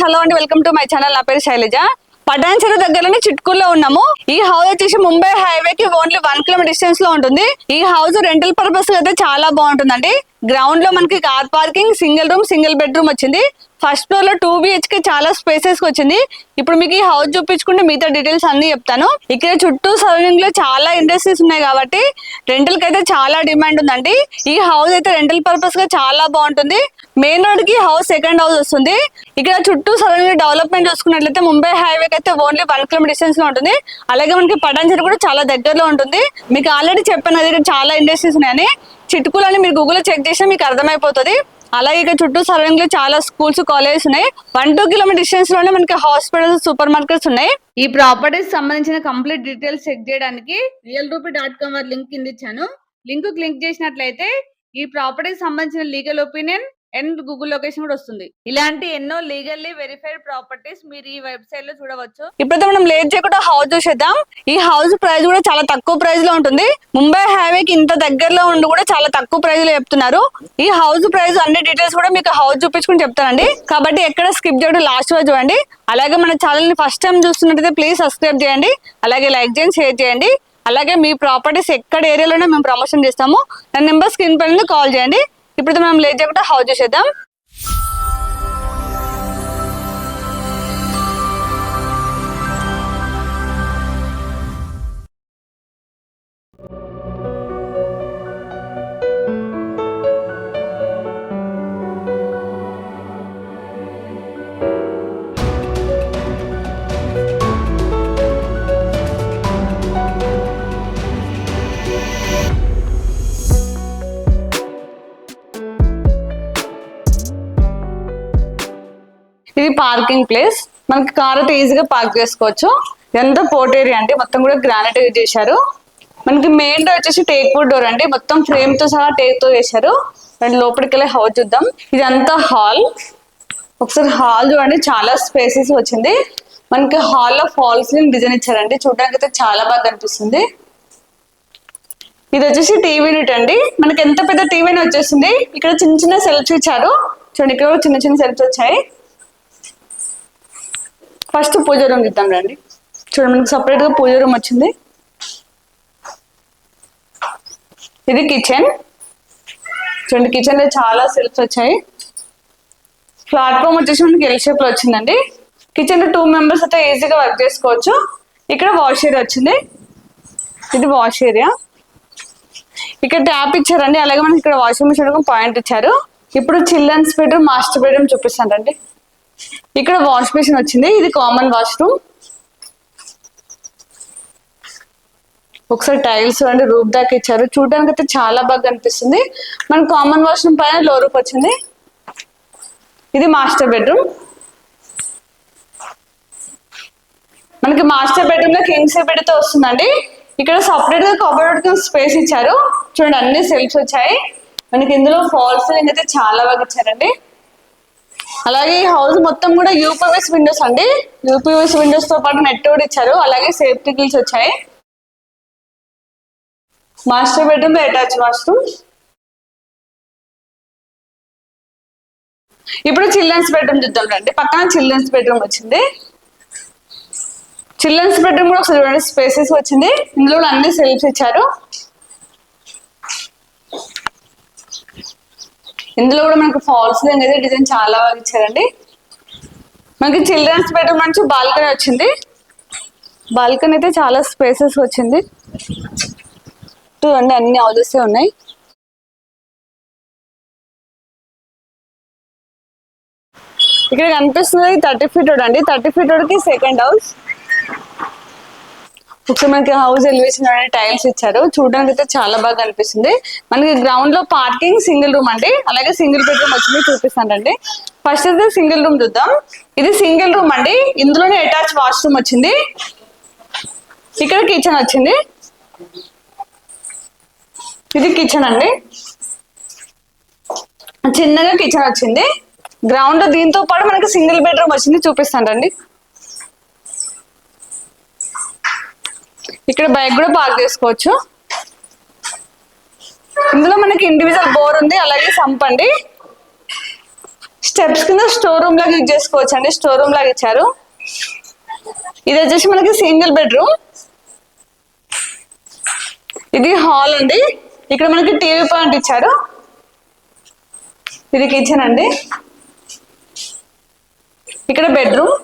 Hello అండి welcome to my channel. నా పేరు శైలజ. పటాన్చెరు దగ్గరనే చిట్కూరులో ఉన్నాము. ఈ హౌస్ వచ్చేసి ముంబై హైవే కి ఓన్లీ వన్ కిలోమీటర్ డిస్టెన్స్లో ఉంటుంది. ఈ హౌస్ రెంటల్ పర్పస్ అయితే చాలా బాగుంటుందండి. గ్రౌండ్లో మనకి car parking single room single bedroom వచ్చింది. ఫస్ట్ ఫ్లోర్లో టూ బిహెచ్కే చాలా స్పేసెస్ వచ్చింది. ఇప్పుడు మీకు ఈ హౌస్ చూపించుకుంటే మిగతా డీటెయిల్స్ అన్ని చెప్తాను. ఇక్కడ చుట్టూ సరౌండింగ్లో చాలా ఇండస్ట్రీస్ ఉన్నాయి కాబట్టి రెంటల్కి అయితే చాలా డిమాండ్ ఉందండి. ఈ హౌస్ అయితే రెంటల్ పర్పస్గా చాలా బాగుంటుంది. మెయిన్ రోడ్కి హౌస్ సెకండ్ హౌస్ వస్తుంది. ఇక్కడ చుట్టూ సరౌండింగ్ డెవలప్మెంట్ చూసుకున్నట్లయితే ముంబై హైవే అయితే ఓన్లీ వన్ కిలోమీటర్ డిస్టెన్స్లో ఉంటుంది. అలాగే మనకి పటాన్చెరు కూడా చాలా దగ్గరలో ఉంటుంది. మీకు ఆల్రెడీ చెప్పాను అది చాలా ఇండస్ట్రీస్ ఉన్నాయని. చిటుకులని మీరు గూగుల్ చెక్ చేసినా మీకు అర్థమైపోతుంది. అలాగే ఇక్కడ చుట్టూ సరౌండింగ్లో చాలా స్కూల్స్ కాలేజెస్ ఉన్నాయి. వన్ టూ కిలోమీటర్ డిస్టెన్స్లోనే మనకి హాస్పిటల్స్ సూపర్ మార్కెట్స్ ఉన్నాయి. ఈ ప్రాపర్టీస్ సంబంధించిన కంప్లీట్ డీటెయిల్స్ చెక్ చేయడానికి రియల్ రూపీ డాట్ కామ్ వారి లింక్ కింద ఇచ్చాను. లింక్ క్లిక్ చేసినట్లయితే ఈ ప్రాపర్టీకి సంబంధించిన legal opinion and Google location కూడా వస్తుంది. ఇలాంటి ఎన్నో లీగల్లీ వెరిఫైడ్ ప్రాపర్టీస్ మీరు ఈ వెబ్సైట్లో చూడవచ్చు. ఇప్పుడైతే మనం లేట్ చేయకుండా హౌస్ చూసేద్దాం. ఈ హౌస్ ప్రైస్ కూడా చాలా తక్కువ ప్రైస్లో ఉంటుంది. ముంబై హైవే కి ఇంత దగ్గరలో ఉండి కూడా చాలా తక్కువ ప్రైస్లో చెప్తున్నారు. ఈ హౌస్ ప్రైస్ అన్ని డీటెయిల్స్ కూడా మీకు హౌస్ చూపించుకుని చెప్తానండి. కాబట్టి ఎక్కడ స్కిప్ చేయడం లాస్ట్ వరకు చూడండి. అలాగే మన ఛానల్ని ఫస్ట్ టైం చూస్తున్నట్టయితే ప్లీజ్ సబ్స్క్రైబ్ చేయండి. అలాగే లైక్ చేయండి షేర్ చేయండి. అలాగే మీ ప్రాపర్టీస్ ఎక్కడ ఏరియాలోనే మేము ప్రమోషన్ చేస్తాము. నా నెంబర్ స్క్రీన్ పైన కాల్ చేయండి. ఇప్పుడు మనం లేట్ చేయకుండా హౌ చూసేద్దాం. ఇది పార్కింగ్ ప్లేస్. మనకి కార్ అయితే ఈజీగా పార్క్ చేసుకోవచ్చు. ఎంత పోర్ట్ ఏరియా అండి మొత్తం కూడా గ్రానైట్ చేశారు. మనకి మెయిన్ డోర్ వచ్చేసి టేక్ వుడ్ డోర్ అండి. మొత్తం ఫ్రేమ్తో సహా టేక్తో చేశారు. అండ్ లోపలికి వెళ్ళి హౌస్ చూద్దాం. ఇదంతా హాల్ ఒకసారి హాల్ చూడండి. చాలా స్పేసెస్ వచ్చింది. మనకి హాల్లో ఫాల్స్ డిజైన్ ఇచ్చారండి. చూడడానికి అయితే చాలా బాగా కనిపిస్తుంది. ఇది వచ్చేసి టీవీ యూనిట్ అండి. మనకి ఎంత పెద్ద టీవీ వచ్చేస్తుంది ఇక్కడ చిన్న చిన్న సెల్ఫ్స్ ఇచ్చారు. చూడండి ఇక్కడ చిన్న చిన్న సెల్ఫ్స్ వచ్చాయి. ఫస్ట్ పూజ రూమ్ ఇద్దాం రండి. చూడండి మనకి సపరేట్గా పూజ రూమ్ వచ్చింది. ఇది కిచెన్ చూడండి కిచెన్లో చాలా సెల్ఫ్స్ వచ్చాయి. ప్లాట్ఫామ్ వచ్చేసి మనకి ఎల్ షేప్లో వచ్చిందండి. కిచెన్లో టూ మెంబర్స్ అయితే ఈజీగా వర్క్ చేసుకోవచ్చు. ఇక్కడ వాష్ ఏరియా వచ్చింది. ఇది వాష్ ఏరియా ఇక్కడ ట్యాప్ ఇచ్చారండి. అలాగే మనకి ఇక్కడ వాషింగ్ మిషన్ పాయింట్ ఇచ్చారు. ఇప్పుడు చిల్డ్రన్స్ బెడ్రూమ్ మాస్టర్ బెడ్రూమ్ చూపిస్తానండి ఇక్కడ వాష్ బేసిన్ వచ్చింది. ఇది కామన్ వాష్రూమ్ ఒకసారి టైల్స్ అండి రూప్ దాకా ఇచ్చారు. చూడడానికి అయితే చాలా బాగా కనిపిస్తుంది. మన కామన్ వాష్రూమ్ పైన లో రూప్ వచ్చింది. ఇది మాస్టర్ బెడ్రూమ్ మనకి మాస్టర్ బెడ్రూమ్లో కింగ్ సైడ్ బెడ్తో వస్తుందండి. ఇక్కడ సపరేట్గా కబోర్డ్ స్పేస్ ఇచ్చారు. చూడండి అన్ని సెల్ఫ్స్ వచ్చాయి. మనకి ఇందులో ఫాల్స్ అయితే చాలా బాగా ఇచ్చారండి. అలాగే ఈ హౌస్ మొత్తం కూడా యూపీఎస్ విండోస్ అండి. యూపీఎస్ విండోస్తో పాటు నెట్ కూడా ఇచ్చారు. అలాగే సేఫ్టీ గిల్స్ వచ్చాయి. మాస్టర్ బెడ్రూమ్ అటాచ్ వాష్రూమ్ ఇప్పుడు చిల్డ్రన్స్ బెడ్రూమ్ చూద్దాం రండి. పక్కన చిల్డ్రన్స్ బెడ్రూమ్ వచ్చింది. చిల్డ్రన్స్ బెడ్రూమ్ కూడా ఒకసారి చూడండి. స్పేసెస్ వచ్చింది. ఇందులో అన్ని సెల్ఫ్స్ ఇచ్చారు. ఇందులో కూడా మనకు ఫాల్స్ అనేది డిజైన్ చాలా బాగా ఇచ్చారండి. మనకి చిల్డ్రన్స్ బెడ్రూమ్ నుంచి బాల్కనీ వచ్చింది. బాల్కనీ అయితే చాలా స్పేసెస్ వచ్చింది. చూడండి అన్ని హౌసెస్ ఉన్నాయి. ఇక్కడ కనిపిస్తుంది థర్టీ ఫీట్ అండి. థర్టీ ఫీట్కి సెకండ్ హౌస్ ఇప్పుడు మనకి హౌస్ ఎలివేషన్ టైల్స్ ఇచ్చారు. చూడడానికి అయితే చాలా బాగా అనిపిస్తుంది మనకి గ్రౌండ్లో పార్కింగ్ సింగిల్ రూమ్ అండి. అలాగే సింగిల్ బెడ్రూమ్ వచ్చింది చూపిస్తానండి. ఫస్ట్ అయితే సింగిల్ రూమ్ చూద్దాం. ఇది సింగిల్ రూమ్ అండి. ఇందులోనే అటాచ్ వాష్రూమ్ వచ్చింది. ఇక్కడ కిచెన్ వచ్చింది. ఇది కిచెన్ అండి. చిన్నగా కిచెన్ వచ్చింది. గ్రౌండ్ దీంతో పాటు మనకి సింగిల్ బెడ్రూమ్ వచ్చింది. చూపిస్తానండి. ఇక్కడ బైక్ కూడా పార్క్ చేసుకోవచ్చు. ఇందులో మనకి ఇండివిజువల్ బోర్ ఉంది అలాగే సంపండి స్టెప్స్ కింద స్టోర్ రూమ్ లాగా యూజ్ చేసుకోవచ్చు అండి స్టోర్ రూమ్ లాగా ఇచ్చారు. ఇది వచ్చేసి మనకి సింగిల్ బెడ్రూమ్ ఇది హాల్ అండి. ఇక్కడ మనకి టీవీ పాయింట్ ఇచ్చారు. ఇది కిచెన్ అండి. ఇక్కడ బెడ్రూమ్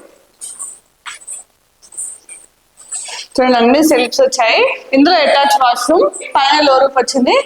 చూడండి అన్ని సెల్ఫ్స్ వచ్చాయి. ఇందులో అటాచ్ వాష్రూమ్ పైన లో రూఫ్ వచ్చింది.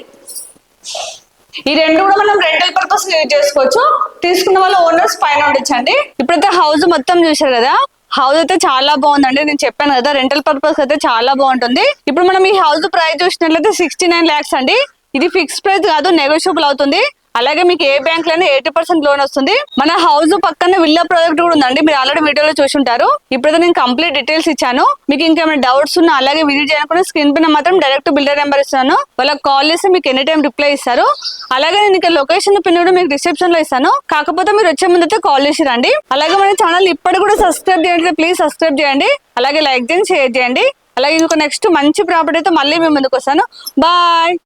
ఈ రెండు కూడా మనం రెంటల్ పర్పస్ యూజ్ చేసుకోవచ్చు. తీసుకున్న వాళ్ళ ఓనర్స్ పైన ఉండొచ్చండి. ఇప్పుడైతే హౌస్ మొత్తం చూశారు కదా? హౌస్ అయితే చాలా బాగుందండి. నేను చెప్పాను కదా రెంటల్ పర్పస్ అయితే చాలా బాగుంటుంది. ఇప్పుడు మనం ఈ హౌస్ ప్రైస్ చూసినట్లయితే సిక్స్టీ నైన్ ల్యాక్స్ అండి. ఇది ఫిక్స్ ప్రైస్ కాదు నెగోషియబుల్ అవుతుంది. అలాగే మీకు ఏ బ్యాంక్లోనే ఎయిటీ పర్సెంట్ లోన్ వస్తుంది. మన హౌస్ పక్కన విల్లా ప్రాజెక్ట్ కూడా ఉందండి. మీరు ఆల్రెడీ వీడియోలో చూసుంటారు. ఇప్పుడైతే నేను కంప్లీట్ డీటెయిల్స్ ఇచ్చాను. మీకు ఇంకేమైనా డౌట్స్ ఉన్నా అలాగే విజిట్ చేయాలనుకున్న స్క్రీన్ పైన మాత్రం డైరెక్ట్ బిల్డర్ నెంబర్ ఇస్తాను. వాళ్ళకి కాల్ చేసి మీకు ఎనీ టైం రిప్లై ఇస్తారు. అలాగే నేను ఇక్కడ లొకేషన్ పిన్ కూడా మీకు డిస్క్రిప్షన్లో ఇస్తాను. కాకపోతే మీరు వచ్చే ముందు అయితే కాల్ చేసి రండి. అలాగే మన ఛానల్ ఇప్పటి కూడా సబ్స్క్రైబ్ చేయండి ప్లీజ్ సబ్స్క్రైబ్ చేయండి. అలాగే లైక్ చేయండి షేర్ చేయండి. అలాగే ఇంకొక నెక్స్ట్ మంచి ప్రాపర్టీతో మళ్ళీ మేము ముందుకు వస్తాను. బాయ్!